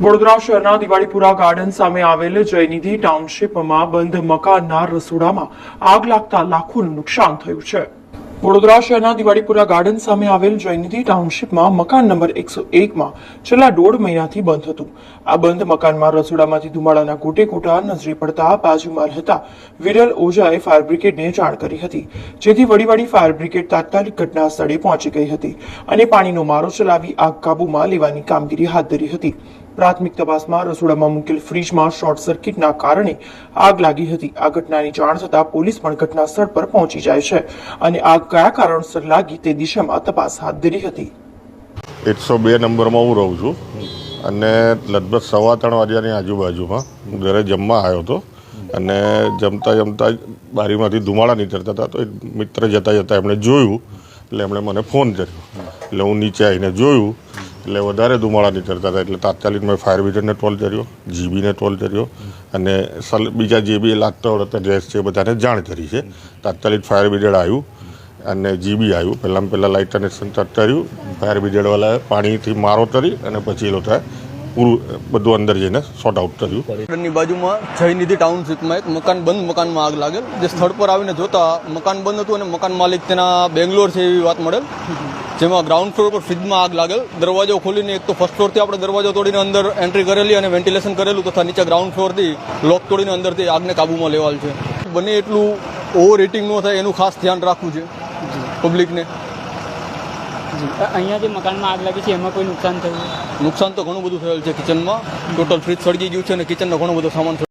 વડોદરા શહેરના દિવાળીપુરા ગાર્ડન સામે આવેલ જયનિધિ ટાઉનશીપમાં બંધ મકાનના રસોડામાં આગ લાગતા લાખોનું નુકસાન થયું છે. વડોદરા શહેરના દિવાળીપુરા ગાર્ડન સામે આવેલ જયનિધિ ટાઉનશીપમાં મકાન નંબર એકસો એકમાં છેલ્લા દોઢ મહિનાથી બંધ હતું. આ બંધ મકાનમાં રસોડામાંથી ધુમાડાના ગોટે ગોટા નજરે પડતા બાજુમાં રહેતા વિરલ ઓઝાએ ફાયર બ્રિગેડને જાણ કરી હતી, જેથી વડીવાડી ફાયર બ્રિગેડ તાત્કાલિક ઘટના સ્થળે પહોંચી ગઈ હતી અને પાણીનો મારો ચલાવી આગ કાબૂમાં લેવાની કામગીરી હાથ ધરી હતી. પ્રાથમિક તપાસમાં રસોડામાં મૂકેલ ફ્રીજમાં શોર્ટ સર્કિટના કારણે આગ લાગી હતી. આ ઘટનાની જાણ થતાં પોલીસ પણ ઘટના સ્થળ પર પહોંચી જાય છે અને આગ કયા કારણસર લાગી તે દિશામાં તપાસ હાથ ધરી હતી? એકસો બે નંબરમાં હું રહું છું. અને લગભગ સવા ત્રણ વાગ્યાની આજુબાજુમાં હું ઘરે જમવા આવ્યો હતો. અને જમતા જમતા બારીમાંથી ધુમાડા નીકળતા હતા તો એક મિત્ર જતા જતા એમણે જોયું. એટલે એમણે મને ફોન કર્યો. એટલે હું નીચે આવીને જોયું. એટલે વધારે ધુમાડા નીકળતા હતા. એટલે તાત્કાલિક મેં ફાયર બ્રિગેડને ટોલ કર્યો, જીબીને ટોલ કર્યો. અને સલ, બીજા જે બી લાગતા હતા ગેસ છે બધાને જાણ કરી છે. તાત્કાલિક ફાયર બ્રિગેડ આવ્યું. અને જીબી આવ્યું. પહેલાં પહેલાં લાઇટ અને તટ કર્યું ફાયર બ્રિગેડવાળાએ પાણીથી મારો કરી અને પછી એ લોકોએ પૂરું, બધું અંદર જઈને સોર્ટ આઉટ કર્યું. ગાર્ડનની બાજુમાં જયનિધિ ટાઉનશીપમાં એક મકાન, બંધ મકાનમાં આગ લાગેલ. જે સ્થળ પર આવીને જોતા મકાન બંધ હતું અને મકાન માલિક તેના બેંગ્લોર છે એવી વાત મળેલ. જેમાં ગ્રાઉન્ડ ફ્લોર પર ફ્રીજમાં આગ લાગેલ. દરવાજો ખોલીને એક તો ફર્સ્ટ ફ્લોરથી આપણે દરવાજો તોડીને અંદર એન્ટ્રી કરેલી અને વેન્ટિલેશન કરેલું તથા નીચે ગ્રાઉન્ડ ફ્લોરથી લોક તોડીને અંદરથી આગને કાબૂમાં લેવાલ છે. બને એટલું ઓવર હીટિંગ ન થાય, એનું ખાસ ધ્યાન રાખવું છે. પબ્લિકને? અહીંયા જે મકાનમાં આગ લાગી છે એમાં કોઈ નુકસાન થયું? નુકસાન તો ઘણું બધું થયેલ છે કિચનમાં ટોટલ ફ્રીજ સળગી ગયું છે અને કિચનનો ઘણો બધો સામાન